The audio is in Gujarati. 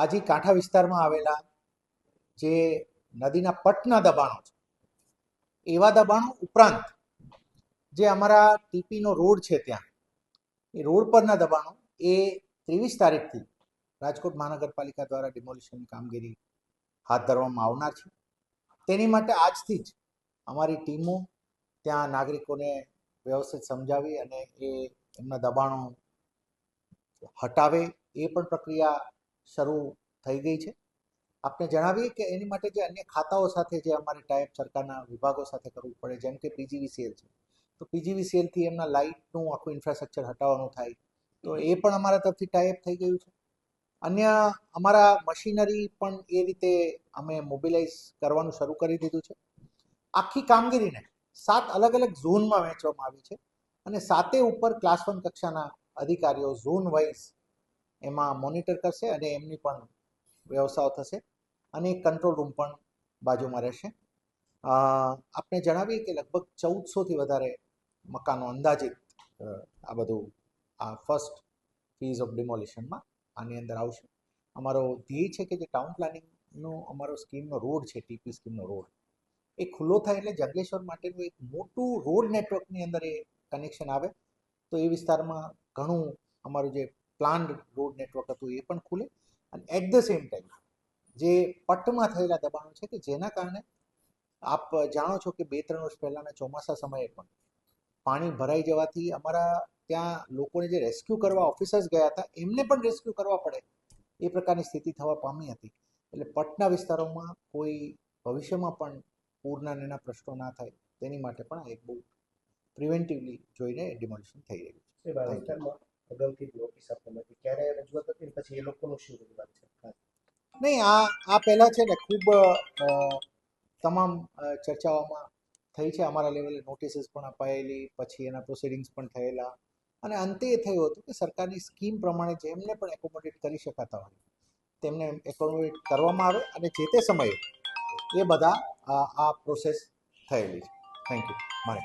આજી કાંઠા વિસ્તારમાં આવેલા જે નદીના પટના દબાણો છે, એવા દબાણો ઉપરાંત જે અમારા ટીપીનો રોડ છે ત્યાં, એ રોડ પરના દબાણો એ ત્રેવીસ તારીખથી રાજકોટ મહાનગરપાલિકા દ્વારા ડિમોલિશનની કામગીરી હાથ ધરવામાં આવનાર છે. તેની માટે આજથી જ અમારી ટીમો ત્યાં નાગરિકોને વ્યવસ્થિત સમજાવી અને એ એમના દબાણો હટાવે, એ પણ પ્રક્રિયા શરૂ થઈ ગઈ છે. આપને જણાવીએ કે એની માટે જે અન્ય ખાતાઓ સાથે જે અમારે ટાઈપ સરકારના વિભાગો સાથે કરવું પડે, જેમ કે પીજીવીસીએલ છે. તો પીજીવીસીએલથી એમના લાઇટનું આખું ઇન્ફ્રાસ્ટ્રક્ચર હટાવવાનું થાય. તો એ પણ અમારા તરફથી ટાઈપ થઈ ગયું છે. અન્ય અમારા મશીનરી પણ એ રીતે અમે મોબિલાઇઝ કરવાનું શરૂ કરી દીધું છે. આખી કામગીરીને સાત અલગ અલગ ઝોનમાં વહેંચવામાં આવી છે અને સાતે ઉપર ક્લાસ વન કક્ષાના અધિકારીઓ ઝોન વાઇઝ એમાં મોનિટર કરશે અને એમની પણ વ્યવસ્થાઓ થશે અને કંટ્રોલ રૂમ પણ બાજુમાં રહેશે. આપણે જણાવીએ કે લગભગ ચૌદસોથી વધારે મકાનો અંદાજિત આ બધું, આ ફર્સ્ટ ફીઝ ઓફ ડિમોલિશનમાં આની અંદર આવશે. અમારો ધ્યેય છે કે જે ટાઉન પ્લાનિંગનો અમારો સ્કીમનો રોડ છે ટીપી સ્કીમનો રોડ એ ખુલ્લો થાય એટલે જંગલેશ્વર માટેનું એક મોટું રોડ નેટવર્કની અંદર એ કનેક્શન આવે. તો એ વિસ્તારમાં ઘણું અમારું જે પ્લાન્ડ રોડ નેટવર્ક હતું એ પણ ખુલે. અને એટ ધ સેમ ટાઈમ જે પટ્ટમાં થયેલા દબાણો છે કે જેના કારણે આપ જાણો છો કે બે ત્રણ વર્ષ પહેલાંના ચોમાસા સમયે પણ પાણી ભરાઈ જવાથી અમારા ત્યાં લોકોને જે રેસ્ક્યુ કરવા ઓફિસર્સ ગયા હતા એમને પણ રેસ્ક્યુ કરવા પડે એ પ્રકારની સ્થિતિ થવા પામી હતી. એટલે પટના વિસ્તારોમાં કોઈ ભવિષ્યમાં પણ પૂરના એના પ્રશ્નો ના થાય તેની માટે પણ આ એક બહુ પ્રિવેન્ટિવલી જોઈને ડિમોલિશન થઈ રહ્યું છે. અગાઉથી જ નોટિસ આપવામાં હતી ક્યારે રજૂઆત હતી પછી એ લોકોનું શું રજૂઆત છે? નહીં, આ આ પહેલાં છે ને ખૂબ તમામ ચર્ચાઓમાં થઈ છે. અમારા લેવલે નોટિસીસ પણ અપાયેલી, પછી એના પ્રોસિડિંગ્સ પણ થયેલા. અને અંતે એ થયું હતું કે સરકારની સ્કીમ પ્રમાણે જેમને પણ એકોમોડેટ કરી શકાતા હોય, તેમને એકોમોડેટ કરવામાં આવે અને જે તે સમયે એ બધા આ પ્રોસેસ થયેલી છે. થેન્ક યુ મારે